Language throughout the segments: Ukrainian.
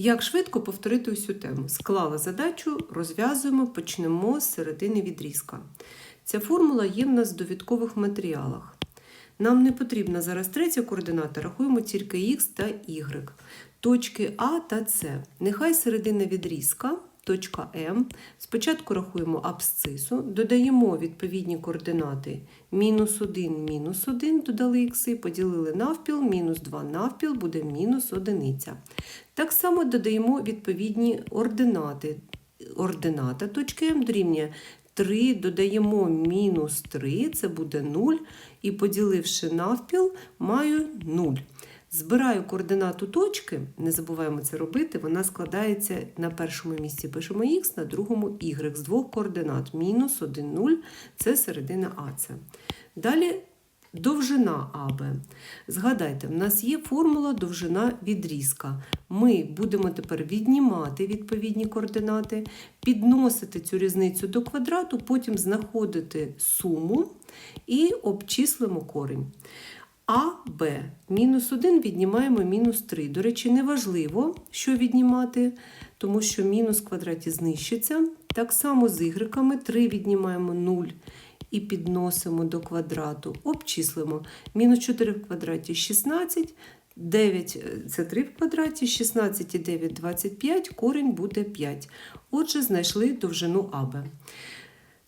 Як швидко повторити усю тему? Склала задачу, розв'язуємо, почнемо з середини відрізка. Ця формула є в нас в довідкових матеріалах. Нам не потрібна зараз третя координата, рахуємо тільки Х та Y. Точки А та С. Нехай середина відрізка, М. Спочатку рахуємо абсцису, додаємо відповідні координати мінус 1, мінус 1, додали ікси, поділили навпіл, мінус 2 навпіл, буде мінус одиниця. Так само додаємо відповідні ординати. Ордината точки М дорівнює 3, додаємо мінус 3, це буде 0, і поділивши навпіл, маю 0. Збираю координату точки, не забуваємо це робити, вона складається на першому місці пишемо х, на другому y з двох координат. Мінус 1, 0 це середина АЦ. Далі довжина АБ. Згадайте, в нас є формула довжина відрізка. Ми будемо тепер віднімати відповідні координати, підносити цю різницю до квадрату, потім знаходити суму і обчислимо корінь. А, Б. Мінус 1 віднімаємо мінус 3. До речі, неважливо, що віднімати, тому що мінус в квадраті знищиться. Так само з ігреками 3 віднімаємо 0 і підносимо до квадрату. Обчислимо. Мінус 4 в квадраті 16, 9 це 3 в квадраті, 16 і 9 – 25, корінь буде 5. Отже, знайшли довжину АБ.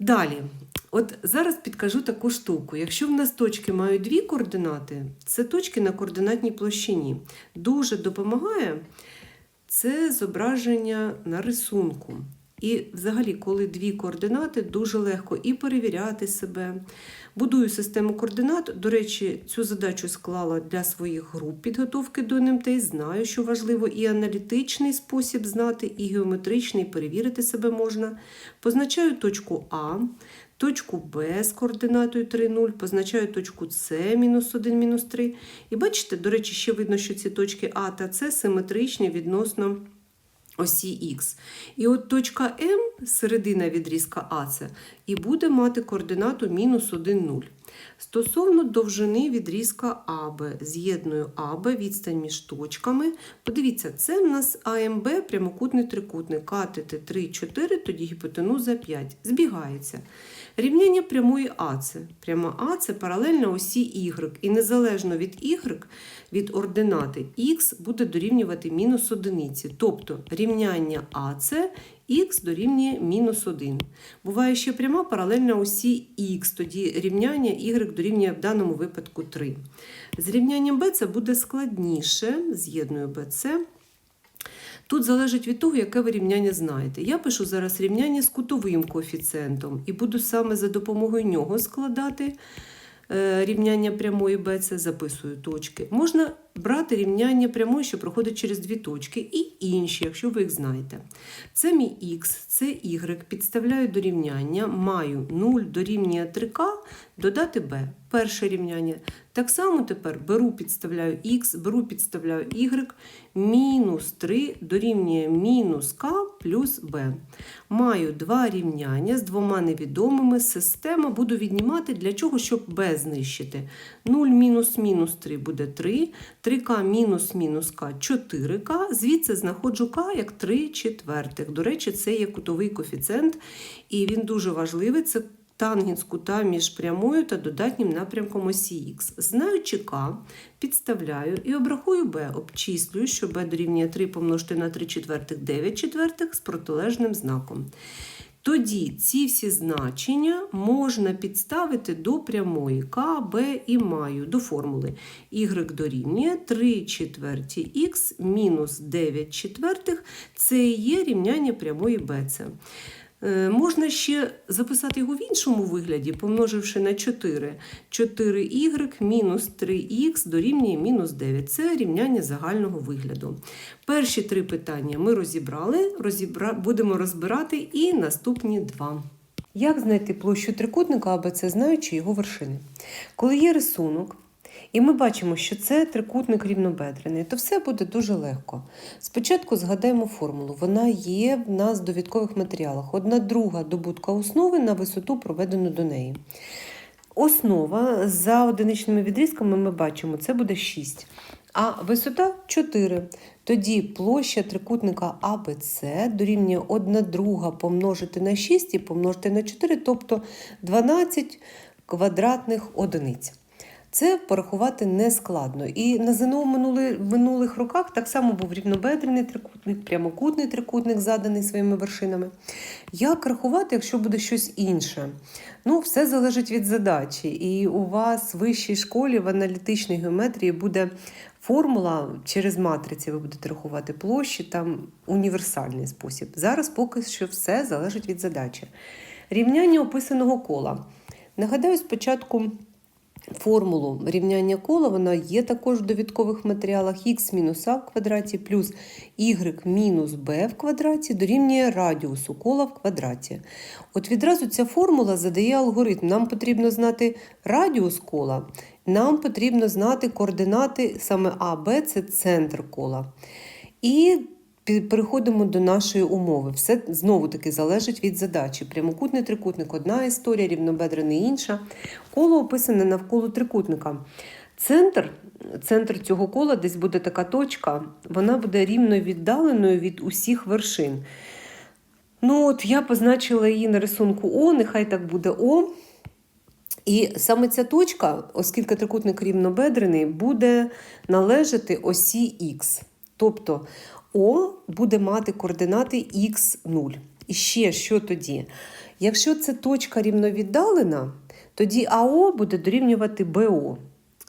Далі, от зараз підкажу таку штуку. Якщо в нас точки мають дві координати, це точки на координатній площині. Дуже допомагає це зображення на рисунку. І взагалі, коли дві координати, дуже легко і перевіряти себе. Будую систему координат. До речі, цю задачу склала для своїх груп підготовки до НМТ. Знаю, що важливо і аналітичний спосіб знати, і геометричний перевірити себе можна. Позначаю точку А, точку Б з координатою 3, 0, позначаю точку С мінус 1, мінус 3. І бачите, до речі, ще видно, що ці точки А та С симетричні відносно осі Х. І от точка М, середина відрізка АЦ, і буде мати координату мінус 1, 0. Стосовно довжини відрізка АБ, з'єдную АБ, відстань між точками. Подивіться, це в нас АМБ прямокутний трикутник. Катети 3, 4, тоді гіпотенуза 5. Збігається. Рівняння прямої АЦ. Пряма АЦ паралельна осі Y. І незалежно від Y, від ординати Х буде дорівнювати мінус одиниці. Тобто рівняння АЦ х дорівнює мінус 1. Буває ще пряма паралельна осі х, тоді рівняння y дорівнює в даному випадку 3. З рівнянням b це буде складніше, з'єдную bc. Тут залежить від того, яке ви рівняння знаєте. Я пишу зараз рівняння з кутовим коефіцієнтом і буду саме за допомогою нього складати е, рівняння прямої BC, записую точки. Можна брати рівняння прямої, що проходить через дві точки, і інші, якщо ви їх знаєте. Це мій х, це y, підставляю до рівняння, маю 0 дорівнює 3к, додати b. Перше рівняння. Так само тепер беру, підставляю х, беру, підставляю y, мінус 3 дорівнює мінус k плюс b. Маю два рівняння з двома невідомими. Система буду віднімати для чого, щоб b знищити. 0 мінус мінус 3 буде 3. 3К мінус мінус К 4К, звідси знаходжу К як 3 четвертих. До речі, це є кутовий коефіцієнт, і він дуже важливий. Це тангенс кута між прямою та додатнім напрямком осі Х. Знаючи К, підставляю і обрахую Б, обчислюю, що Б дорівнює 3 помножити на 3 четвертих 9 четвертих з протилежним знаком. Тоді ці всі значення можна підставити до прямої К, Б і маю до формули y дорівнює 3 четверті х мінус 9 четвертих. Це і є рівняння прямої BC. Е, Можна ще записати його в іншому вигляді, помноживши на 4. 4y мінус 3х дорівнює мінус 9. Це рівняння загального вигляду. Перші три питання ми розібрали, розібра... будемо розбирати і наступні два. Як знайти площу трикутника АБЦ, знаючи його вершини? Коли є рисунок, і ми бачимо, що це трикутник рівнобедрений, то все буде дуже легко. Спочатку згадаємо формулу. Вона є в нас в довідкових матеріалах. Одна друга добутка основи на висоту, проведену до неї. Основа за одиничними відрізками ми бачимо, це буде 6. А висота 4. Тоді площа трикутника АБЦ дорівнює 1 друга помножити на 6 і помножити на 4, тобто 12 квадратних одиниць. Це порахувати не складно. І на ЗНО в минули, минулих роках так само був рівнобедрений трикутник, прямокутний трикутник, заданий своїми вершинами. Як рахувати, якщо буде щось інше? Ну, все залежить від задачі. І у вас в вищій школі в аналітичній геометрії буде формула через матриці, ви будете рахувати площі, там універсальний спосіб. Зараз поки що все залежить від задачі. Рівняння описаного кола. Нагадаю, спочатку. Формулу рівняння кола вона є також в довідкових матеріалах х мінус а в квадраті плюс y мінус b в квадраті дорівнює радіусу кола в квадраті. От відразу ця формула задає алгоритм. Нам потрібно знати радіус кола, нам потрібно знати координати саме А, Б це центр кола. І переходимо до нашої умови. Все знову таки залежить від задачі. Прямокутний трикутник одна історія, рівнобедрений інша. Коло описане навколо трикутника. Центр, центр цього кола десь буде така точка, вона буде рівно віддаленою від усіх вершин. Ну, от я позначила її на рисунку О, нехай так буде О. І саме ця точка, оскільки трикутник рівнобедрений, буде належати осі Х. Тобто О буде мати координати х0. І ще що тоді? Якщо це точка рівновіддалена, тоді АО буде дорівнювати БО.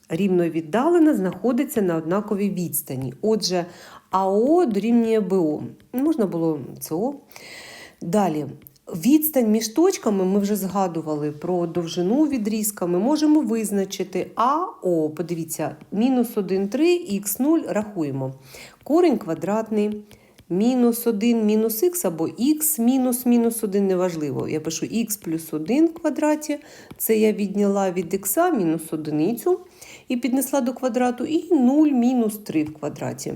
Рівновіддалена знаходиться на однаковій відстані. Отже, АО дорівнює БО. Можна було ЦО. Далі. Відстань між точками ми вже згадували про довжину відрізка. Ми можемо визначити АО. Подивіться, мінус 1,3, х0 рахуємо. Корень квадратний, мінус 1, мінус х або х мінус мінус 1, неважливо. Я пишу х плюс 1 в квадраті. Це я відняла від х мінус одиницю і піднесла до квадрату, і 0 мінус 3 в квадраті.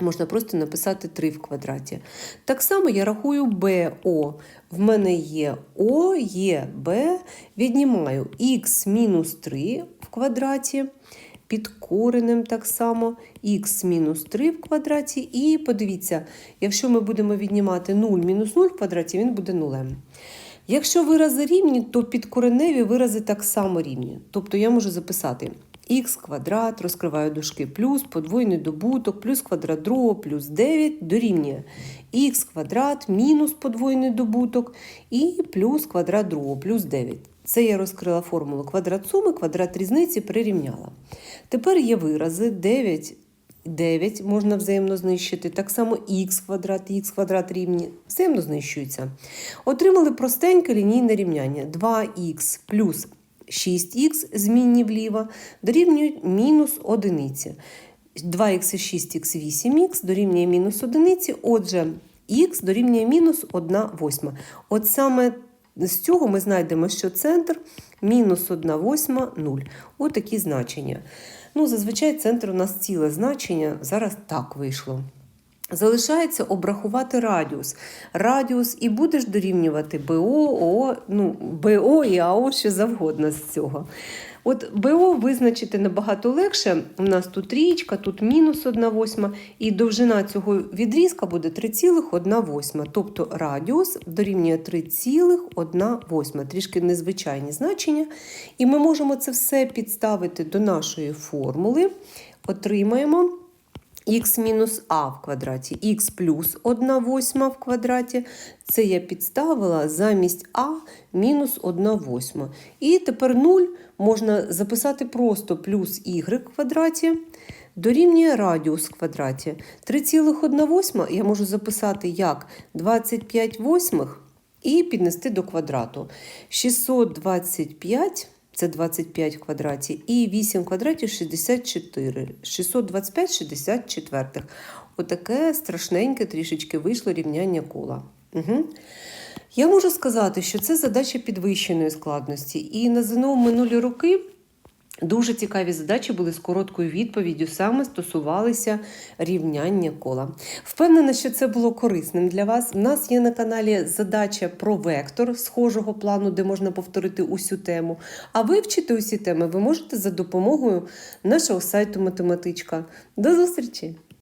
Можна просто написати 3 в квадраті. Так само я рахую БО. В мене є О, є Б. Віднімаю х мінус 3 в квадраті. Під коренем так само х мінус 3 в квадраті. І подивіться, якщо ми будемо віднімати 0 мінус 0 в квадраті, він буде нулем. Якщо вирази рівні, то підкореневі вирази так само рівні. Тобто я можу записати х квадрат, розкриваю дужки, плюс подвойний добуток, плюс квадрат другого, плюс 9 дорівнює х квадрат мінус подвойний добуток і плюс квадрат другого, плюс 9. Це я розкрила формулу квадрат суми, квадрат різниці прирівняла. Тепер є вирази 9 9 можна взаємно знищити. Так само х квадрат, х квадрат рівні взаємно знищуються. Отримали простеньке лінійне рівняння 2х плюс 6х змінні вліво дорівнюють мінус одиниці. 2х і 6х 8х дорівнює мінус одиниці, отже, х дорівнює мінус 1 восьма. От саме з цього ми знайдемо, що центр мінус 1 восьма 0. От такі значення. Ну, зазвичай центр у нас ціле значення, зараз так вийшло. Залишається обрахувати радіус. Радіус і будеш дорівнювати БО, О, ну, БО і АО що завгодно з цього. От БО визначити набагато легше. У нас тут річка, тут мінус 1 восьма, і довжина цього відрізка буде 3,1 восьма. Тобто радіус дорівнює 3,1 восьма. Трішки незвичайні значення. І ми можемо це все підставити до нашої формули. Отримаємо х мінус а в квадраті, х плюс 1 восьма в квадраті. Це я підставила замість а мінус 1 восьма. І тепер 0 можна записати просто плюс y в квадраті. Дорівнює радіус в квадраті. 3,1 восьма я можу записати як 25 восьмих і піднести до квадрату. 625 це 25 квадратів, і 8 квадратів 64. 625 64. Отаке страшненьке трішечки вийшло рівняння кола. Угу. Я можу сказати, що це задача підвищеної складності. І на ЗНО минулі роки Дуже цікаві задачі були з короткою відповіддю, саме стосувалися рівняння кола. Впевнена, що це було корисним для вас. У нас є на каналі задача про вектор схожого плану, де можна повторити усю тему. А вивчити усі теми ви можете за допомогою нашого сайту Математичка. До зустрічі!